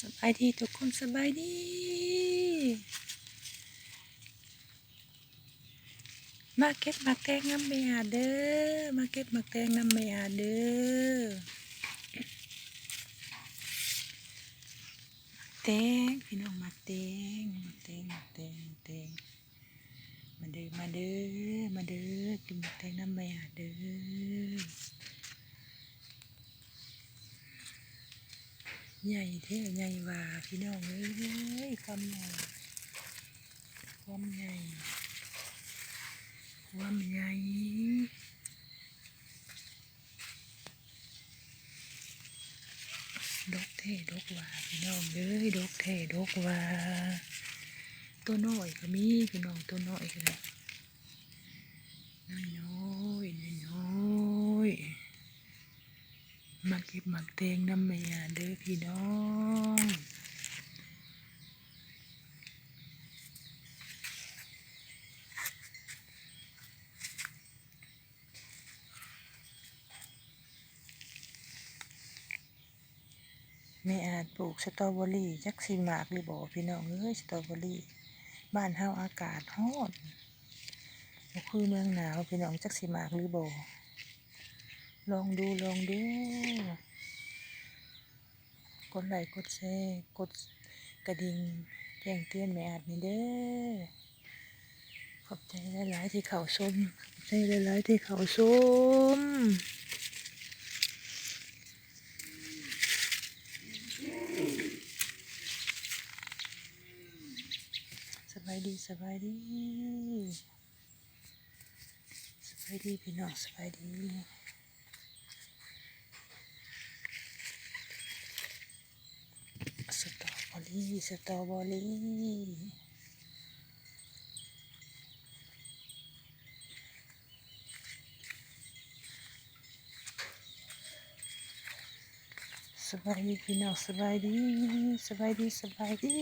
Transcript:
สบายดีทุกคนสบายดีมาเก็บมักแตงน้ำเมียเด้อมาเก็บมักแตงน้ำเมียเด้อแตงพี่น้องมักแตงมักแตงหมักแตงมักแตงมาเด้อมาเด้อมาเด้อกินมักแตงน้ำเมียเด้อ ใหญ่เท่ใหญ่หว่าพี่น้องเอ้ยความใหญ่ความใหญ่ความใหญ่ดกเท่ดกหว่าพี่น้องเอ้ยดกเท่ดกหว่าตัวน้อยก็มีพี่น้องตัวน้อยก็ได้น้อยน้อยน้อยน้อยๆ มา เก็บหมักแตงน้ำเมียเด้อพี่น้องแม่อาจปลูกสตรอเบอรี่จักสิหมากหรือบ่พี่น้องเอ้ยสตรอเบอรี่ บ้านเฮาอากาศร้อนคือเมืองหนาวพี่น้องจักสิหมากหรือบ่ลองดูลองดู ดไลค์กดแชร์กดกระดิ่งแจ้งเตือนแม่อาจนี่เด้อขอบใจหลาย ๆ ที่เขาชมขอบใจหลาย ๆ ที่เขาชมสบายดีสบายดีสบายดีพี่น้องสบายดี สตรอเบอ รี่สตรอเบอรี่สบายดีพี่น้องสบายดีสบายดีสบายดี